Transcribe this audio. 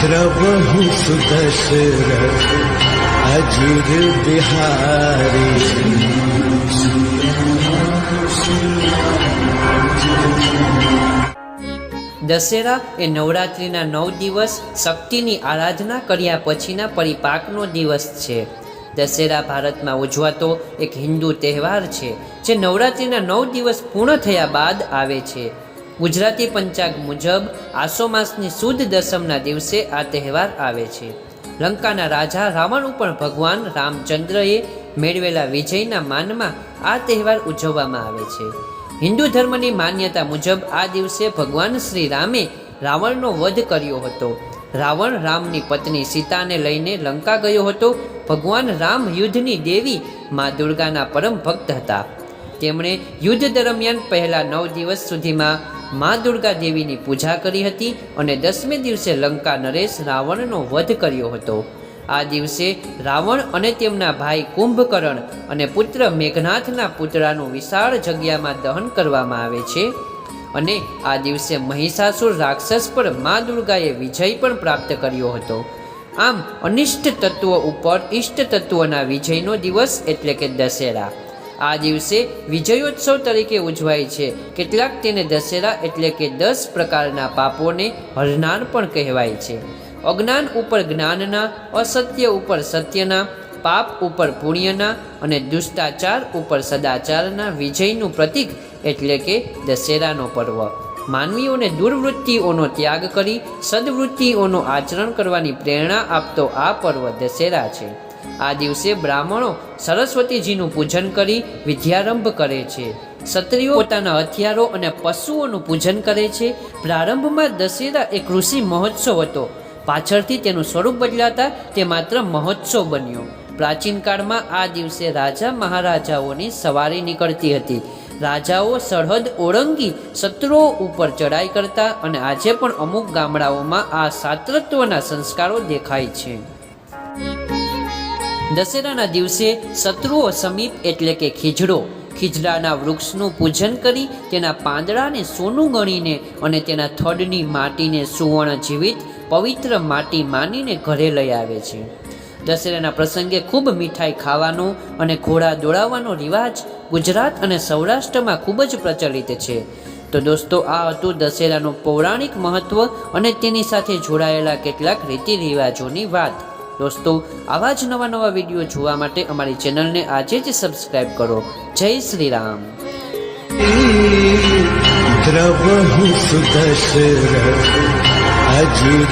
द्रवहु सुदशरथ अजिर बिहारी દશેરા એ નવરાત્રિના નવ દિવસ શક્તિની આરાધના કર્યા પછીના પરિપાકનો દિવસ છે દશેરા ભારતમાં ઉજવાતો એક હિન્દુ તહેવાર છે જે નવરાત્રિના નવ દિવસ પૂર્ણ થયા બાદ આવે છે ગુજરાતી પંચાંગ મુજબ આસો માસની સુદ દસમના દિવસે આ તહેવાર આવે છે. લંકાના રાજા રાવણ ઉપર ભગવાન રામચંદ્રએ મેળવેલા વિજયના માનમાં આ તહેવાર ઉજવવામાં આવે છે. હિન્દુ ધર્મની માન્યતા મુજબ આ દિવસે ભગવાન શ્રી રામે રાવણનો વધ કર્યો હતો. રાવણ રામની પત્ની સીતાને લઈને લંકા ગયો હતો. ભગવાન રામ યુદ્ધની દેવી મા દુર્ગાના પરમ ભક્ત હતા. તેમણે યુદ્ધ દરમિયાન પહેલા નવ દિવસ સુધીમાં મા દુર્ગા દેવીની પૂજા કરી હતી અને દસમે દિવસે લંકા નરેશ રાવણનો વધ કર્યો હતો. આ દિવસે રાવણ અને તેમના ભાઈ કુંભકર્ણ અને પુત્ર મેઘનાથના પુતળાનું વિશાળ જગ્યામાં દહન કરવામાં આવે છે. અને આ દિવસે મહિષાસુર રાક્ષસ પર મા દુર્ગાએ વિજય પણ પ્રાપ્ત કર્યો હતો. આમ અનિષ્ટ તત્વો ઉપર ઇષ્ટ તત્વોના વિજયનો દિવસ એટલે કે દશેરા. આ દિવસે વિજયોત્સવ તરીકે ઉજવાય છે. કેટલાક તેને દશેરા એટલે કે દસ પ્રકારના પાપોને હરનાર પણ કહેવાય છે. અજ્ઞાન ઉપર જ્ઞાનના, અસત્ય ઉપર સત્યના, પાપ ઉપર પુણ્યના અને દુષ્ટાચાર ઉપર સદાચારના વિજયનું પ્રતીક એટલે કે દશેરાનો પર્વ. માનવીઓને દુર્વૃત્તિઓનો ત્યાગ કરી, સદવૃત્તિઓનું આચરણ કરવાની પ્રેરણા આપતો આ પર્વ દશેરા છે. આ દિવસે બ્રાહ્મણો સરસ્વતીજીનું પૂજન કરી વિદ્યારંભ કરે છે. ક્ષત્રિયો પોતાના હથિયારો અને પશુઓનું પૂજન કરે છે. પ્રારંભમાં દશેરા એક કૃષિ મહોત્સવ હતો. પાછળથી તેનું સ્વરૂપ બદલાતા તે માત્ર મહોત્સવ બન્યો. પ્રાચીન કાળમાં આ દિવસે રાજા મહારાજાઓની સવારી નીકળતી હતી. રાજાઓ સરહદ ઓળંગી શત્રુઓ ઉપર ચડાઈ કરતા અને આજે પણ અમુક ગામડાઓમાં આ સાત્રત્વના સંસ્કારો દેખાય છે. દશેરાના દિવસે શત્રુઓ સમીપ એટલે કે ખીજડો. ખીજડાના વૃક્ષનું પૂજન કરી તેના પાંદડાને સોનું ગણીને અને તેના થડની માટીને સુવર્ણ જીવિત, પવિત્ર માટી માનીને ઘરે લઈ આવે છે. દશેરાના પ્રસંગે ખૂબ મીઠાઈ ખાવાનો અને ઘોડા દોડાવવાનો રિવાજ ગુજરાત અને સૌરાષ્ટ્રમાં ખૂબ જ પ્રચલિત છે. તો દોસ્તો, આ હતું દશેરાનું પૌરાણિક મહત્વ અને તેની સાથે જોડાયેલા કેટલાક રીતિ રિવાજોની વાત. દોસ્તો, આવા જ નવા નવા વીડિયો જોવા માટે અમારી ચેનલને આજે જ સબસ્ક્રાઈબ કરો. જય શ્રી રામ द्रवहु सुदशरथ अजुर